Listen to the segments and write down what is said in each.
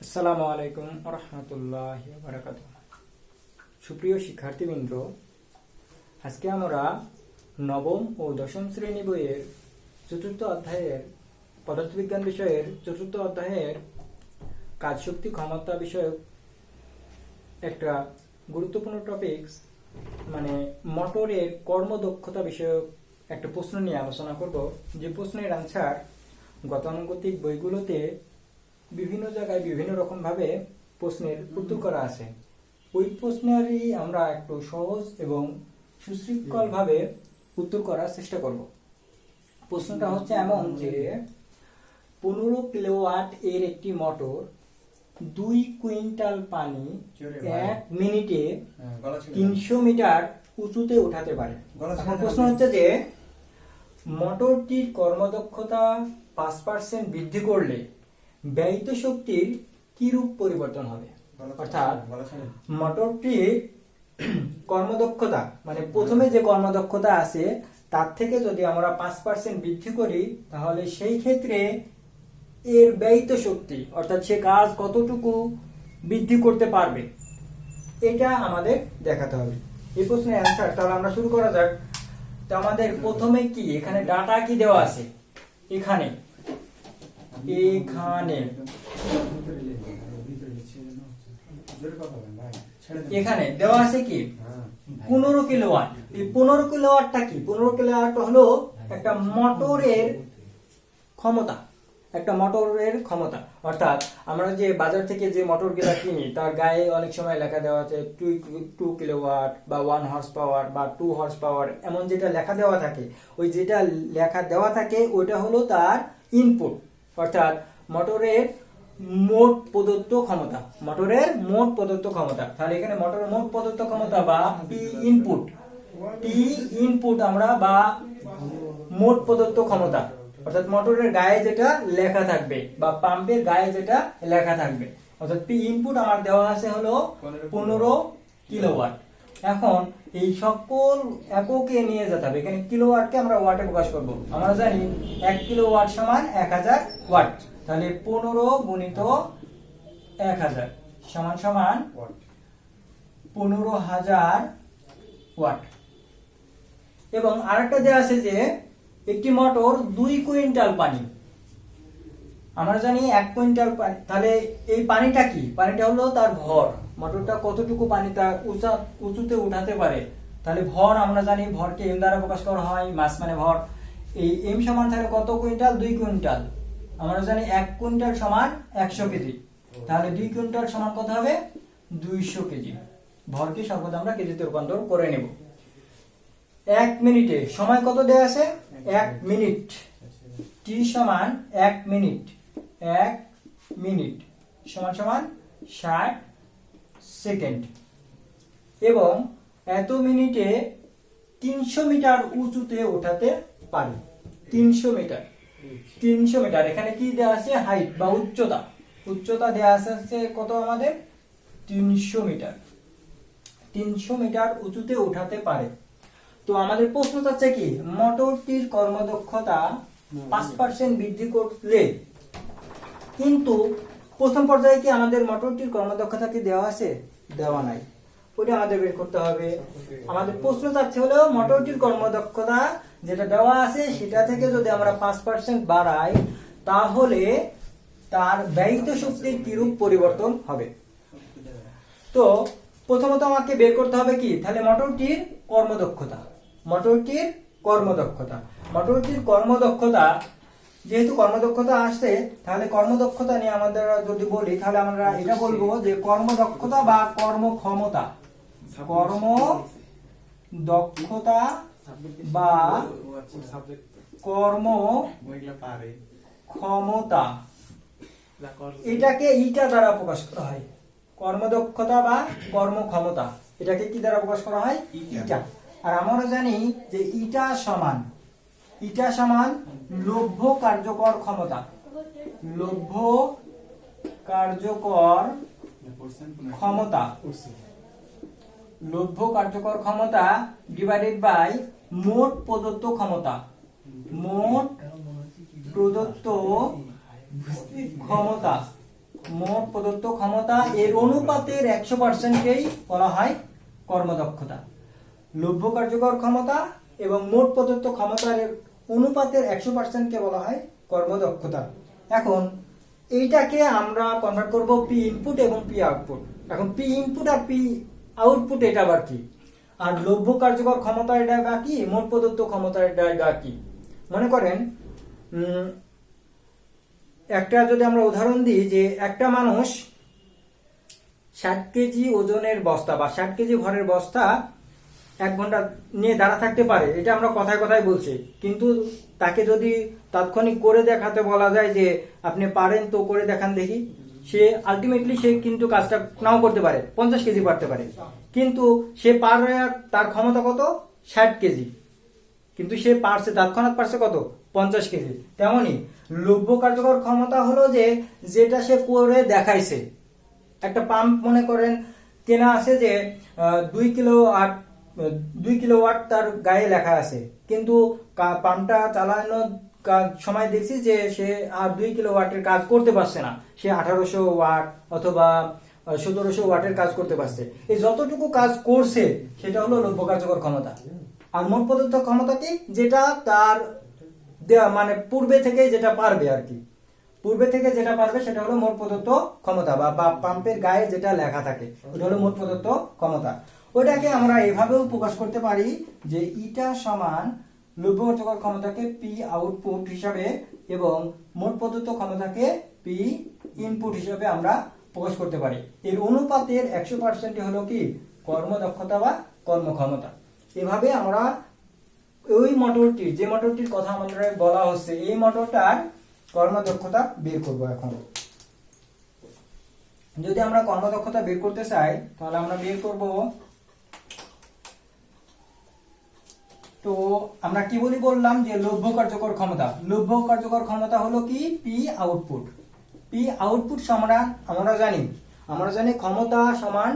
আসসালামু আলাইকুম রহমতুল্লাহ বারাকাত সুপ্রিয় শিক্ষার্থীবৃন্দ, আজকে আমরা নবম ও দশম শ্রেণি বইয়ের চতুর্থ অধ্যায়ের পদার্থবিজ্ঞান বিষয়ের চতুর্থ অধ্যায়ের কাজশক্তি ক্ষমতা বিষয়ক একটা গুরুত্বপূর্ণ টপিকস মানে মোটরের কর্মদক্ষতা বিষয়ক একটা প্রশ্ন নিয়ে আলোচনা করব। যে প্রশ্নের আনসার গতানুগতিক বইগুলোতে বিভিন্ন জায়গায় বিভিন্ন রকম ভাবে প্রশ্নের উত্তর করা আছে। ওই প্রশ্নেরই আমরা একটু সহজ এবং সুশৃঙ্খল ভাবে উত্তর করার চেষ্টা করব। প্রশ্নটা হচ্ছে এমন যে পনেরো কিলোওয়াট এর একটি মোটর দুই কুইন্টাল পানি এক মিনিটে তিনশো মিটার উঁচুতে উঠাতে পারে। এখন প্রশ্ন হচ্ছে যে মোটরটির কর্মদক্ষতা পাঁচ পার্সেন্ট বৃদ্ধি করলে ব্যয়িত শক্তির কি রূপ পরিবর্তন হবে? অর্থাৎ মোটরটির কর্মদক্ষতা মানে প্রথমে যে কর্মদক্ষতা আছে তার থেকে যদি আমরা পাঁচ পার্সেন্ট বৃদ্ধি করি তাহলে সেই ক্ষেত্রে এর ব্যয়িত শক্তি অর্থাৎ সে কাজ কতটুকু বৃদ্ধি করতে পারবে এটা আমাদের দেখাতে হবে। এই প্রশ্নের অ্যান্সার তাহলে আমরা শুরু করা যাক। তো আমাদের প্রথমে কি এখানে ডাটা কি দেওয়া আছে? এখানে। এখানে এখানে দেওয়া আছে কি? পনেরো কিলোওয়াট। এই পনেরো কিলোওয়াটটা কি? পনেরো কিলোওয়াট হলো একটা মোটরের ক্ষমতা। একটা মোটরের ক্ষমতা। অর্থাৎ আমরা যে বাজার থেকে যে মোটরগুলা কিনি, তার গায়ে অনেক সময় লেখা দেওয়া আছে টু টু কিলোওয়াট বা ওয়ান হর্স পাওয়ার বা টু হর্স পাওয়ার এমন যেটা লেখা দেওয়া থাকে। ওই যেটা লেখা দেওয়া থাকে, ওইটা হলো তার ইনপুট অর্থাৎ মোটরের মোট প্রদত্ত ক্ষমতা মোটরের মোট প্রদত্ত ক্ষমতা। তাহলে এখানে মোটরের মোট প্রদত্ত ক্ষমতা বা পি ইনপুট পি ইনপুট আমরা বা মোট প্রদত্ত ক্ষমতা অর্থাৎ মোটরের গায়ে যেটা লেখা থাকবে বা পাম্পের গায়ে যেটা লেখা থাকবে। অর্থাৎ পি ইনপুট আমার দেওয়া আছে হলো পনেরো কিলোওয়াট। এখন এই সকল এককে নিয়ে যেতে হবে। এখানে কিলো কিলোওয়াটকে আমরা ওয়াটে প্রকাশ করব। আমরা জানি এক কিলোওয়াট সমান এক হাজার ওয়াট তাহলে পনেরো গুণিত এক হাজার সমান সমান পনেরো হাজার ওয়াট এবং আরেকটা দেওয়া আছে যে একটি মোটর দুই কুইন্টাল পানি। আমরা জানি এক কুইন্টাল পানি তাহলে এই পানিটা কি? পানিটা হলো তার ভর মোটরটা কতটুকু পানি তার উঁচা, উঁচুতে উঠাতে পারে, তাহলে ভর আমরা জানি ভরকে এম দ্বারা প্রকাশ করা হয়, মাস মানে ভর। এই এম সমান তাহলে কত কুইন্টাল? দুই কুইন্টাল। আমরা জানি এক কুইন্টাল সমান একশো কেজি। তাহলে দুই কুইন্টাল সমান কত হবে? দুইশো কেজি। ভরকে সর্বদা আমরা কেজিতে রূপান্তর করে নেব। এক মিনিটে, সময় কত দেয়া আছে? এক মিনিট। টি সমান এক মিনিট। এক মিনিট। সমান সমান ষাট সেকেন্ড। এবং এত মিনিটে তিনশো মিটার উঁচুতে ওঠাতে পারি। তিনশো মিটার। তিনশো মিটার। এখানে কি দেওয়া আছে? হাইট বা উচ্চতা। উচ্চতা দেওয়া আছে কত আমাদের? তিনশো মিটার। তিনশো মিটার উঁচুতে উঠাতে পারে। তো আমাদের প্রশ্ন হচ্ছে কি? মোটরটির কর্মদক্ষতা পাঁচ পার্সেন্ট বৃদ্ধি করলে কিন্তু প্রথম পর্যায়ে কি আমাদের মোটরটির কর্মদক্ষতা কি দেওয়া আছে? দেওয়া নাই। ওটা আমাদের বের করতে হবে। আমাদের প্রশ্ন চাচ্ছে হলো মোটরটির কর্মদক্ষতা যেটা দেওয়া আছে, সেটা থেকে যদি আমরা পাঁচ পার্সেন্ট বাড়াই, তাহলে তার ব্যয়িত শক্তির কিরূপ পরিবর্তন হবে? তো, প্রথমত আমাকে বের করতে হবে কি? তাহলে মোটরটির কর্মদক্ষতা। মোটরটির কর্মদক্ষতা। মোটরটির কর্মদক্ষতা যেহেতু কর্মদক্ষতা আসছে তাহলে কর্মদক্ষতা নিয়ে আমাদের যদি বলি তাহলে আমরা এটা বলব যে কর্মদক্ষতা বা কর্মক্ষমতা। কর্ম দক্ষতা বা কর্ম ক্ষমতা। এটাকে ইটা দ্বারা প্রকাশ করা হয়। কর্মদক্ষতা বা কর্মক্ষমতা। এটাকে কি দ্বারা প্রকাশ করা হয়? ইটা। আর আমরা জানি যে ইটা সমান। ইটা সমান লভ্য কার্যকর ক্ষমতা। লভ্য কার্যকর ক্ষমতা। লভ্য কার্যকর ক্ষমতা ডিভাইডেড বাই মোট প্রদত্ত ক্ষমতা। মোট প্রদত্ত ক্ষমতা। মোট প্রদত্ত ক্ষমতা এর অনুপাতের একশো পার্সেন্টকেই বলা হয় কর্মদক্ষতা। লভ্য কার্যকর ক্ষমতা এবং মোট প্রদত্ত ক্ষমতার অনুপাতের একশো পার্সেন্টকে বলা হয়? কর্মদক্ষতা। এখন, এইটাকে আমরা কনভার্ট করব পি ইনপুট এবং পি আউটপুট এখন পি ইনপুট আর পি আউটপুট এটা আবার কি? আর লভ্য কার্যকর ক্ষমতা এটা বা কি? মোট প্রদত্ত ক্ষমতা এটা বা কি? মনে করেন একটা যদি আমরা উদাহরণ দিই যে একটা মানুষ ষাট কেজি ওজনের বস্তা বা ষাট কেজি ভরের বস্তা এক ঘণ্টা নিয়ে দাঁড়া থাকতে পারে, এটা আমরা কথায় কথায় বলছি। কিন্তু তাকে যদি তাৎক্ষণিক করে দেখাতে বলা যায় যে আপনি পারেন তো করে দেখান দেখি, সে আলটিমেটলি সে কিন্তু কাজটা নাও করতে পারে, পঞ্চাশ কেজি পারতে পারে। কিন্তু সে পারে তার ক্ষমতা কত? ষাট কেজি। কিন্তু সে পারছে, তৎক্ষণাৎ পারছে কত? পঞ্চাশ কেজি। তেমনই লভ্য কার্যকর ক্ষমতা হলো যে, যেটা সে করে দেখাইছে। একটা পাম্প মনে করেন, কেনা আছে যে দুই কিলো আট দুই কিলো ওয়াট তার গায়ে লেখা আছে। কিন্তু পাম্পটা চালানোর সময় দেখছি যে সে আর দুই কিলো ওয়াটের কাজ করতে পারছে না। সে আঠারোশো ওয়াট অথবা সতেরোশো ওয়াটের কাজ করতে পারছে। এই যতটুকু কাজ করছে, সেটা হলো লভ্য কার্যকর ক্ষমতা। আর মোট প্রদত্ত ক্ষমতা কি? যেটা তার দেয়া মানে পূর্বে থেকে যেটা পারবে আর কি। পূর্বে থেকে যেটা পারবে, সেটা হলো মোট প্রদত্ত ক্ষমতা বা বা পাম্পের গায়ে যেটা লেখা থাকে, ওটা হলো মোট প্রদত্ত ক্ষমতা। ওটাকে আমরা এভাবেও প্রকাশ করতে পারি যে ইটা সমান লভ্য কার্যকর ক্ষমতাকে পি আউটপুট হিসাবে এবং মোট প্রদত্ত ক্ষমতাকে পি ইনপুট হিসাবে আমরা প্রকাশ করতে পারি। এর অনুপাতের একশো পার্সেন্ট হলো কি? কর্মদক্ষতা বা কর্মক্ষমতা। এভাবে আমরা ওই মোটরটির যে মোটরটির কথা আমাদের বলা হচ্ছে, এই মোটরটার কর্মদক্ষতা বের করব এখন। যদি আমরা কর্মদক্ষতা বের করতে চাই, তাহলে আমরা বের করব তো আমরা কি বলি বললাম যে লভ্য কার্যকর ক্ষমতা। লভ্য কার্যকর ক্ষমতা হলো কি? পি আউটপুট পি আউটপুট সমান আমরা জানি। আমরা জানি ক্ষমতা সমান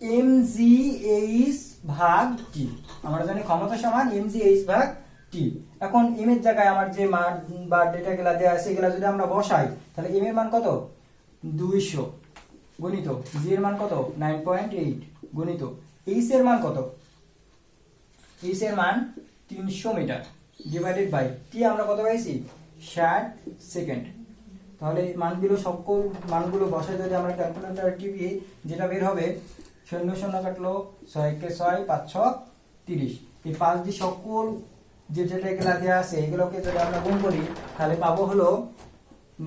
এম জি এইচ ভাগ টি আমরা জানি ক্ষমতা সমান এম জি এইচ ভাগ টি এখন এম এর জায়গায় আমার যে মান বা ডেটা গুলা দেওয়া আছে, এগুলা যদি আমরা বসাই, তাহলে এম এর মান কত? দুইশো। গণিত। জি এর মান কত? নাইন পয়েন্ট এইট গণিত। এইচ এর মান কত? এইচ এর মান তিনশো মিটার ডিভাইডেড বাই টি আমরা কত পাইছি? ষাট সেকেন্ড তাহলে মানগুলো সকল মানগুলো বসায় যদি আমরা ক্যালকুলেটর টিপি, যেটা বের হবে, শূন্য শূন্য কাটলো ছয় কে ছয়, পাঁচ, ছ, তিরিশ। এই পাঁচ দিয়ে সকল যে যেটা এগুলা দেওয়া আছে, এগুলোকে যদি আমরা গুণ করি, তাহলে পাবো হলো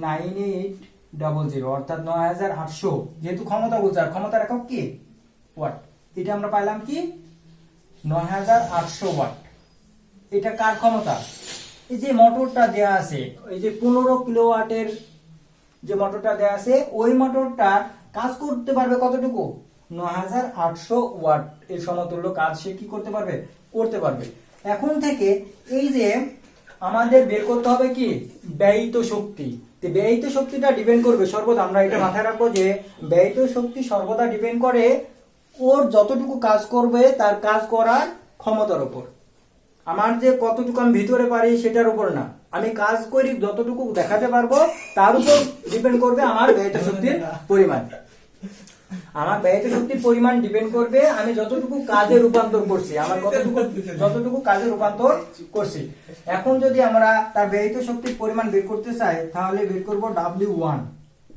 নাইন এইট ডবল জিরো অর্থাৎ নয় হাজার আটশো। যেহেতু ক্ষমতা আর ক্ষমতার একক কি? ওয়াট। এটা আমরা পাইলাম কি? নয় হাজার আটশো ওয়াট। এটা কার ক্ষমতা? এই যে মোটরটা দেয়া আছে, এই যে পনেরো কিলো ওয়াটের যে মোটরটা দেয়া আছে, ওই মোটরটা কাজ করতে পারবে কতটুকু? নয় হাজার আটশো ওয়াট এর সমতুল্য কাজ সে কি করতে পারবে? করতে পারবে। এখন থেকে এই যে আমাদের বের করতে হবে কি? ব্যয়িত শক্তি। ব্যয়িত শক্তিটা ডিপেন্ড করবে সর্বদা। আমরা এটা মাথায় রাখব যে ব্যয়িত শক্তি সর্বদা ডিপেন্ড করে ওর যতটুকু কাজ করবে, তার কাজ করার ক্ষমতার উপর। আমার যে কতটুকু আমি ভিতরে পারি সেটার উপর না। আমি কাজ করি যতটুকু দেখাতে পারব, তার উপর ডিপেন্ড করবে আমার ব্যয়িত শক্তির পরিমাণ। আমার ব্যয়িত শক্তির পরিমাণ ডিপেন্ড করবে, আমি যতটুকু কাজে রূপান্তর করছি, আমার কতটুকু, যতটুকু কাজে রূপান্তর করছি। এখন যদি আমরা তার ব্যয়িত শক্তির পরিমাণ বের করতে চাই, তাহলে বের করব ডাব্লিউ ওয়ান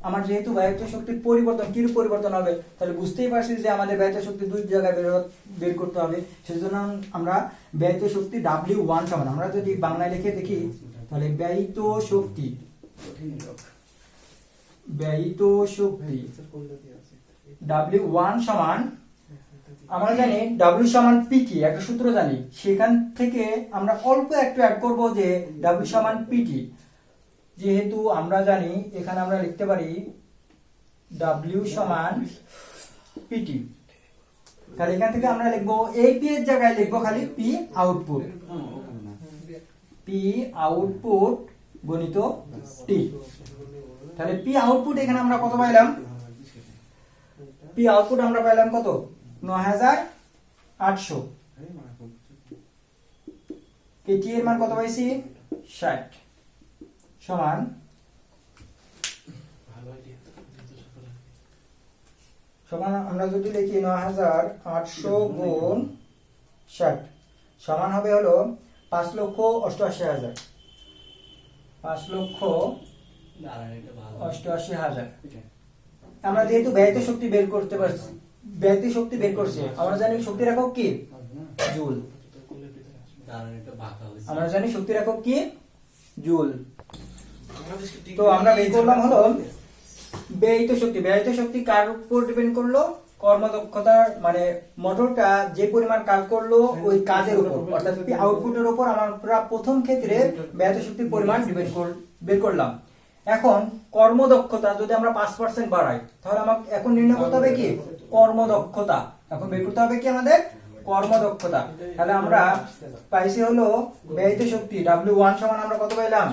আমার যেহেতু ব্যয়িত শক্তির পরিবর্তন কি পরিবর্তন হবে? তাহলে বুঝতেই পারছি যে আমাদের ব্যয়িত শক্তি দুই জায়গায় বের বের করতে হবে। সেজন্য আমরা ব্যয়িত শক্তি ডাব্লিউ ওয়ান সমান। আমরা যদি বাংলায় লিখে দেখি, তাহলে ব্যয়িত শক্তি ব্যয়িত শক্তি ডাব্লিউ ওয়ান সমান আমরা জানি ডাব্লিউ সমান পি কি? একটা সূত্র জানি। সেখান থেকে আমরা অল্প একটু অ্যাড করব যে ডাব্লিউ সমান পিটি যেহেতু আমরা জানি, এখানে আমরা লিখতে পারি ডাব্লিউ সমান পিটি তাহলে এখান থেকে আমরা লিখব, এই পি এর জায়গায় লিখব খালি পি আউটপুট পি আউটপুট গণিত টি তাহলে পি আউটপুট এখানে আমরা কত পাইলাম? পি আউটপুট আমরা পাইলাম কত? নয় হাজার আটশো। টি এর মান কত পাইছি? ষাট। সমান সমান আমরা যদি লিখি নয় হাজার আটশো গুণ ষাট সমান হবে হলো পাঁচ লক্ষ অষ্টআশি হাজার। পাঁচ লক্ষ অষ্টআশি হাজার। আমরা যেহেতু ব্যয়িত শক্তি বের করতে পারছি ব্যয়িত শক্তি বের করছি আমরা জানি শক্তির একক কি? জুল। আমরা জানি শক্তির একক কি? জুল। তো আমরা বের করলাম হলো ব্যয়িত শক্তি। ব্যয়িত শক্তি কার উপর ডিপেন্ড করল? কর্মদক্ষতার মানে মোটরটা যে পরিমাণ কাজ করল ওই কাজের উপর। অর্থাৎ আউটপুটের উপর আমরা প্রথম ক্ষেত্রে ব্যয়িত শক্তির পরিমাণ ডিপেন্ড বের করলাম। এখন কর্মদক্ষতা যদি আমরা পাঁচ পার্সেন্ট বাড়াই, তাহলে আমাকে এখন নির্ণয় করতে হবে কি? কর্মদক্ষতা। এখন বের করতে হবে কি আমাদের? কর্মদক্ষতা। তাহলে আমরা পাইছি হলো ব্যয়িত শক্তি ডাব্লিউ ওয়ান সমান আমরা কত পাইলাম?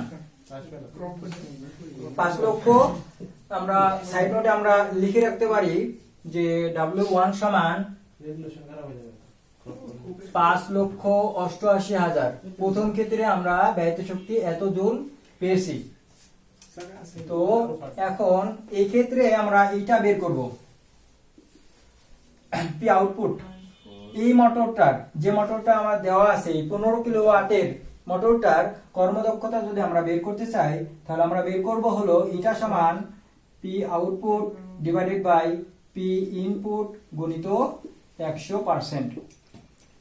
পাঁচ লক্ষ। আমরা সাইড নোটে আমরা লিখে রাখতে পারি যে ডাব্লিউ ওয়ান সমান পাঁচ লক্ষ অষ্টআশি হাজার। প্রথম ক্ষেত্রে আমরা ব্যয়িত শক্তি এত জুল পেয়েছি। তো এখন এই ক্ষেত্রে আমরা এইটা বের করব। পি আউটপুট এই মোটরটার যে মোটরটা আমার দেওয়া আছে পনেরো কিলো ওয়াটের মোটরটার কর্মদক্ষতা যদি আমরা বের করতে চাই, তাহলে আমরা বের করব হলো এটা সমান P output divided by P input গুণিত একশো পার্সেন্ট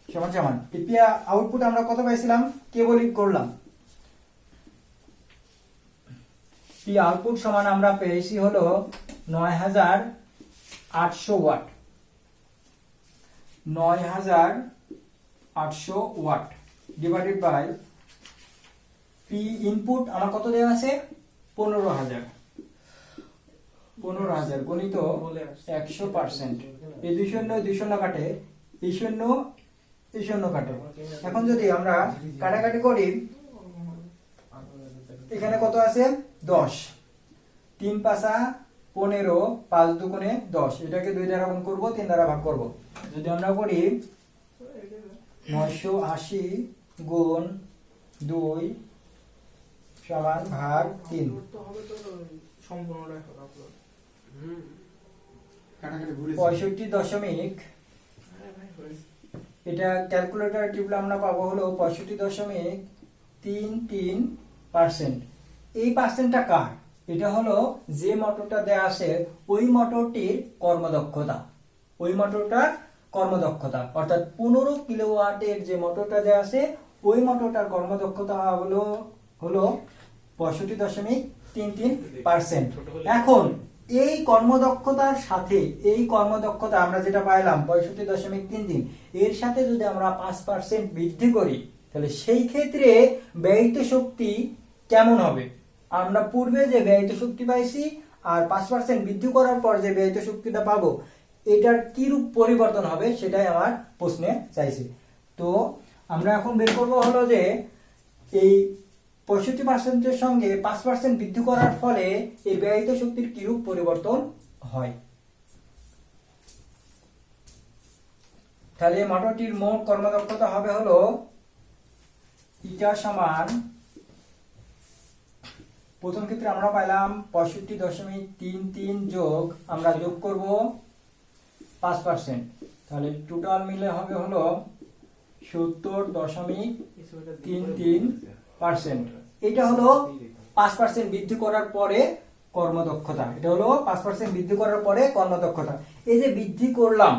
সমান সমান। পি আউটপুট আমরা কত পাইছিলাম? কেবলই করলাম। পি আউটপুট সমান আমরা পেয়েছি হলো নয় হাজার আটশো ওয়াট। নয় হাজার আটশো watt divided by P input আমার কত দেওয়া আছে? পনেরো হাজার। পনেরো হাজার, গণিত একশো পার্সেন্ট এই দুই শূন্য দুই শূন্য কাটে এই শূন্য এই শূন্য কাটে। এখন যদি আমরা কাটাকাটি করি, এখানে কত আছে? দশ। তিন পাঁচা পনেরো, পাঁচ দুগুণে দশ। এটাকে দুই দ্বারা গুণ করব, তিন দ্বারা ভাগ করব। যদি আমরা করি নয়শো আশি গুণ দুই সমান ভাগ তিন। পঁয়ষট্টি দশমিক, এটা ক্যালকুলেটর টিপলে আমরা পাবো হলো পঁয়ষট্টি দশমিক তিন তিন পার্সেন্ট এই পার্সেন্টটা কার? এটা হলো যে মোটরটা দেয়া আছে, ওই মোটরটির কর্মদক্ষতা। ওই মোটরটার কর্মদক্ষতা। অর্থাৎ পনেরো কিলোওয়াটের যে মোটরটা দেয়া আছে, ওই মোটরটার কর্মদক্ষতা হলো হলো পঁয়ষট্টি দশমিক তিন তিন পার্সেন্ট। এখন এই কর্মদক্ষতার সাথে এই কর্মদক্ষতা আমরা যেটা পাইলাম পঁয়ষট্টি দশমিক তিন তিন এর সাথে যদি আমরা পাঁচ পার্সেন্ট বৃদ্ধি করি তাহলে সেই ক্ষেত্রে ব্যয়িত শক্তি কেমন হবে? আমরা পূর্বে যে ব্যয়িত শক্তি পাইছি আর পাঁচ পার্সেন্ট বৃদ্ধি করার পর যে ব্যয়িত শক্তিটা পাবো এটার কি রূপ পরিবর্তন হবে সেটাই আমার প্রশ্নে চাইছি। তো আমরা এখন বের করব হলো যে এই পঁয়ষট্টি পার্সেন্টের সঙ্গে পাঁচ পার্সেন্ট বৃদ্ধি করার ফলে এই ব্যয়িত শক্তির কিরূপ পরিবর্তন হয়? তাহলে মোটরটির মোট কর্মদক্ষতা হবে হলো ইটা সমান প্রথম ক্ষেত্রে আমরা পাইলাম পঁয়ষট্টি দশমিক তিন তিন যোগ, আমরা যোগ করব পাঁচ পার্সেন্ট। তাহলে টোটাল মিলে হবে হলো সত্তর দশমিক তিন তিন পার্সেন্ট। এটা হলো পাঁচ পার্সেন্ট বৃদ্ধি করার পরে কর্মদক্ষতা। এটা হলো পাঁচ পার্সেন্ট বৃদ্ধি করার পরে কর্মদক্ষতা। এই যে বৃদ্ধি করলাম,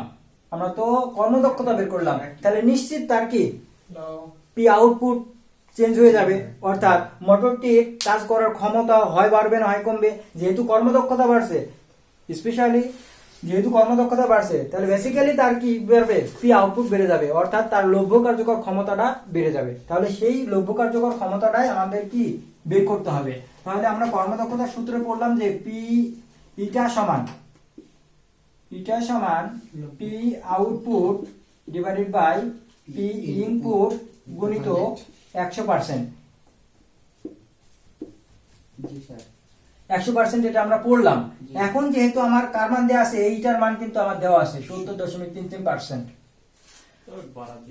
আমরা তো কর্মদক্ষতা বের করলাম। তাহলে নিশ্চিত তার কি? পি আউটপুট চেঞ্জ হয়ে যাবে। অর্থাৎ মোটরটির কাজ করার ক্ষমতা হয় বাড়বে না, হয় কমবে। যেহেতু কর্মদক্ষতা বাড়ছে স্পেশালি যেহেতু কর্মদক্ষতা বাড়ছে, তাহলে বেসিক্যালি তার কি বাড়বে? পি আউটপুট বেড়ে যাবে। অর্থাৎ তার লভ্য কার্যকর ক্ষমতাটা বেড়ে যাবে। তাহলে সেই লভ্য কার্যকর ক্ষমতাটাই আমাদের কি বের করতে হবে। তাহলে আমরা কর্মদক্ষতার সূত্রে পড়লাম যে পি ইটা সমান ইটা সমান P output divided by P input গুণিত একশো পার্সেন্ট একশো পার্সেন্ট এটা আমরা পড়লাম। এখন যেহেতু আমার কার মান দেওয়া আছে এইটার মান কিন্তু আমার দেওয়া আছে সত্তর দশমিক তিন তিন পার্সেন্ট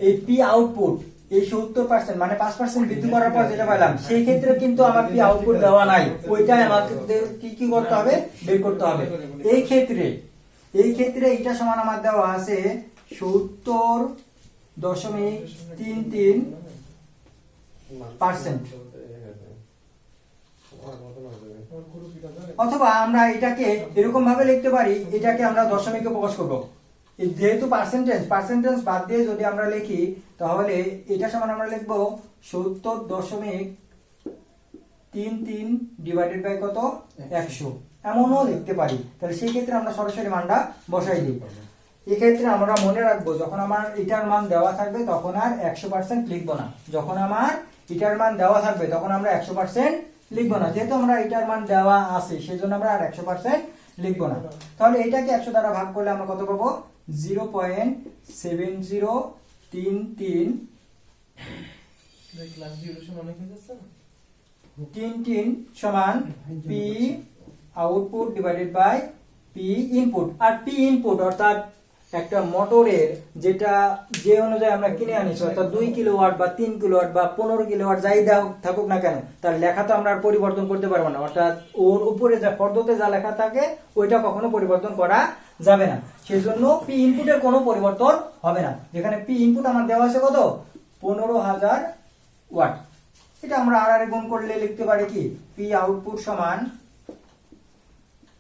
এই পি আউটপুট এই সত্তর পার্সেন্ট মানে পাঁচ পার্সেন্ট বৃদ্ধি করার পর যেটা পেলাম সেই ক্ষেত্রে কিন্তু আমার পি আউটপুট দেওয়া নাই। ওইটাই আমাদের কি কি করতে হবে? বের করতে হবে। এই ক্ষেত্রে এই ক্ষেত্রে এটা সমান আমার দেওয়া আছে সত্তর দশমিক তিন তিন পার্সেন্ট অথবা আমরা এটাকে এরকম ভাবে লিখতে পারি, এটাকে আমরা দশমিকে প্রকাশ করব। যেহেতু পার্সেন্টেজ পার্সেন্টেজ বাদ দিয়ে যদি আমরা লিখি, তাহলে এটা সমান আমরা লিখব সত্তর দশমিক তিন তিন ডিভাইডেড বাই কত? একশো। এমনও লিখতে পারি। তাহলে সেই ক্ষেত্রে আমরা সরাসরি মানটা বসাই দিই। এক্ষেত্রে আমরা মনে রাখব, যখন আমার এটার মান দেওয়া থাকবে, তখন আর একশো পার্সেন্ট লিখব না। যখন আমার এটার মান দেওয়া থাকবে, তখন আমরা একশো পার্সেন্ট লিখব না। যেহেতু আমরা এটার মান দেওয়া আছে সেই জন্য আমরা আর একশো পার্সেন্ট লিখব না। তাহলে এটাকে একশো দ্বারা ভাগ করলে আমরা কত পাবো? জিরো পয়েন্ট সেভেন জিরো তিন তিন তিন তিন সমান P output divided by P input R P input অর্থাৎ একটা মোটরের যেটা যে অনুযায়ী আমরা কিনে আনিছি, অর্থাৎ দুই কিলো ওয়াট বা তিন কিলো ওয়াট বা পনেরো কিলো ওয়াট যাই দাও, থাকুক না কেন, তার লেখা তো আমরা আর পরিবর্তন করতে পারব না। অর্থাৎ ওর উপরে যা ফর্দতে যা লেখা থাকে, ওইটা কখনো পরিবর্তন করা যাবে না। সেই জন্য পি ইনপুটের কোনো পরিবর্তন হবে না। যেখানে পি ইনপুট আমার দেওয়া আছে কত? পনেরো হাজার ওয়াট। এটা আমরা আর আর গুণ করলে লিখতে পারি কি? পি আউটপুট সমান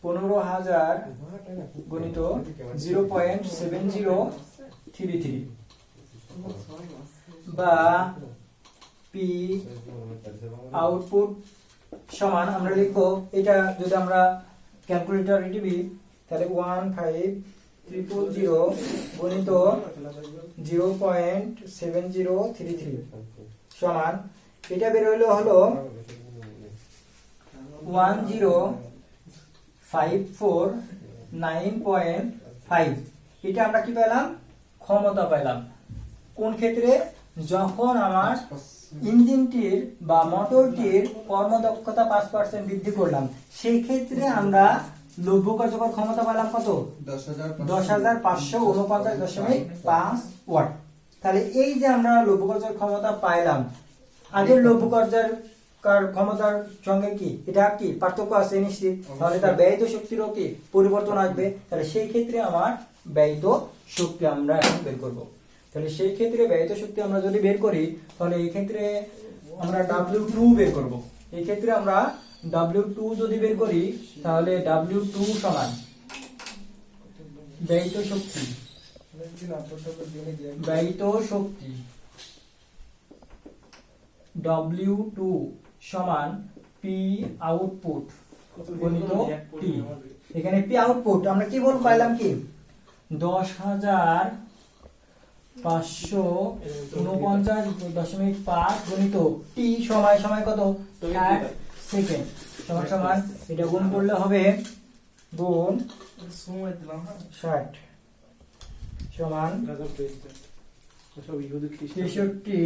পনেরো হাজার গণিত zero point seven zero three three বা পি আউটপুট সমান, আমরা লিখব, এটা যদি আমরা ক্যালকুলেটর টিভি তাহলে ওয়ান ফাইভ ট্রিপল জিরো গণিত zero point seven zero three three সমান, এটা বের হইল হলো one zero five four nine point five এটা আমরা কি পেলাম? ক্ষমতা পেলাম। কোন ক্ষেত্রে? যখন আমার ইঞ্জিনটির বা মোটরটির কর্মদক্ষতা পাঁচ পার্সেন্ট বৃদ্ধি করলাম, সেই ক্ষেত্রে আমরা লভ্য কার্যকর ক্ষমতা পেলাম কত? দশ হাজার পাঁচশো উনপঞ্চাশ দশমিক পাঁচ ওয়াট। তাহলে এই যে আমরা লভ্যকর্যের ক্ষমতা পাইলাম, আগের লভ্যকর্যের কার ক্ষমতার সঙ্গে কি? এটা কি? পার্থক্য আছে নিশ্চিত। তাহলে তার ব্যয়িত শক্তিরও কি পরিবর্তন আসবে? তাহলে সেই ক্ষেত্রে আমার ব্যয়িত শক্তি আমরা এখন বের করব। তাহলে সেই ক্ষেত্রে ব্যয়িত শক্তি আমরা যদি বের করি তাহলে এই ক্ষেত্রে আমরা ডাব্লিউ টু বের করব। এই ক্ষেত্রে আমরা ডাব্লিউ টু যদি বের করি তাহলে ডাব্লিউ টু সমান ব্যয়িত শক্তি। ব্যয়িত শক্তি। W2 টু সমান পি আউটপুট গণিত টি এখানে পি আউটপুট আমরা কি বল পাইলাম কি? দশ হাজার পাঁচশো উনপঞ্চাশ দশমিক পাঁচ গণিত টি সময় সময় কত? ষাট সেকেন্ড সমান সমান এটা গুণ করলে হবে গুণ সময় দিলাম হ্যাঁ। ষাট। সমান তেষট্টি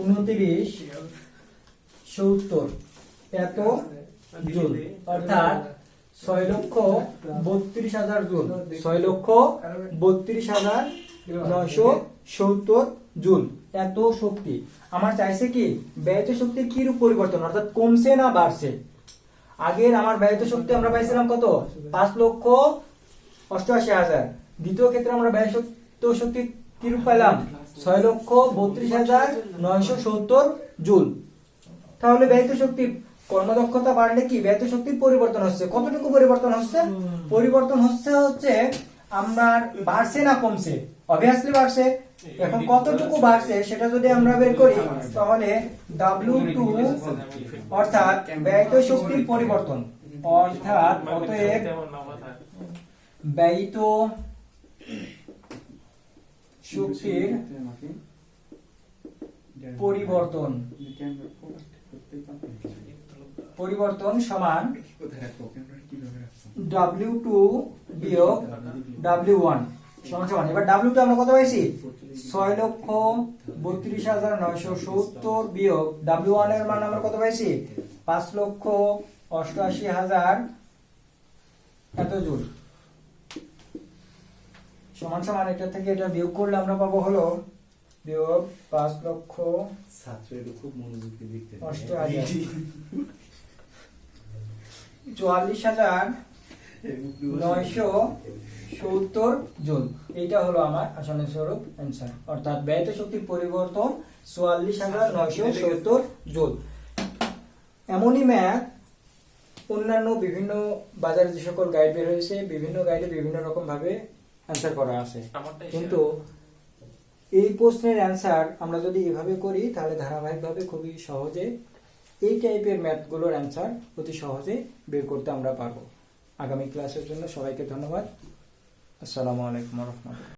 উনত্রিশ। সত্তর। এত জুল অর্থাৎ ছয় লক্ষ বত্রিশ হাজার জুল ছয় লক্ষ বত্রিশ হাজার নয়শো সত্তর জুল এত শক্তি। আমার চাইছে কি, ব্যয়িত শক্তির কি রূপ পরিবর্তন? অর্থাৎ কমছে না বাড়ছে? আগের আমার ব্যয়িত শক্তি আমরা পাইছিলাম কত? পাঁচ লক্ষ অষ্টআশি হাজার। দ্বিতীয় ক্ষেত্রে আমরা ব্যয় শক্তি শক্তি কি রূপ পাইলাম? ছয় লক্ষ বত্রিশ হাজার নয়শো সত্তর জুল তাহলে ব্যয়িত শক্তির কর্মদক্ষতা বাড়লে কি? ব্যয়িত শক্তির পরিবর্তন হচ্ছে। কতটুকু পরিবর্তন হচ্ছে? পরিবর্তন হচ্ছে হচ্ছে আমার বাড়ছে না কমছে? অবভিয়াসলি বাড়ছে। এখন কতটুকু বাড়ছে সেটা যদি আমরা বের করি তাহলে ডাব্লিউ টু অর্থাৎ ব্যয়িত শক্তির পরিবর্তন। অর্থাৎ অতএব ব্যয়িত শক্তির পরিবর্তন। পরিবর্তন সমান ডাব্লিউ টু বিয়োগ ডাব্লিউ ওয়ান সমান সমান। এবার ডাব্লিউ টু আমরা কত পাইছি? ছয় লক্ষ বত্রিশ হাজার নয়শো সত্তর বিয়োগ ডাব্লিউ ওয়ানের মান আমরা কত পাইছি? পাঁচ লক্ষ অষ্টআশি হাজার। এত জুল সমান সমান, এটা থেকে এটা বিয়োগ করলে আমরা পাবো হলো বিয়োগ পাঁচ লক্ষ ছাত্র এটা খুব মনোযোগ দিয়ে। দেখতে অষ্টআশি চুয়াল্লিশ হাজার নয়শো সত্তর জুল এইটা হলো আমার আসনের স্বরূপ অ্যান্সার অর্থাৎ ব্যয়িত শক্তির পরিবর্তন চুয়াল্লিশ হাজার নয়শো সত্তর জুল এমনই ম্যাথ অন্যান্য বিভিন্ন বাজারে যে সকল গাইড বের হয়েছে বিভিন্ন গাইডে বিভিন্ন রকম ভাবে অ্যান্সার করা আছে। কিন্তু এই প্রশ্নের অ্যান্সার আমরা যদি এভাবে করি, তাহলে ধারাবাহিকভাবে খুবই সহজে এই টাইপের ম্যাথগুলোর অ্যান্সার অতি সহজে বের করতে আমরা পারব। আগামী ক্লাসের জন্য সবাইকে ধন্যবাদ। আসসালামু আলাইকুম রহমতুল্লাহ।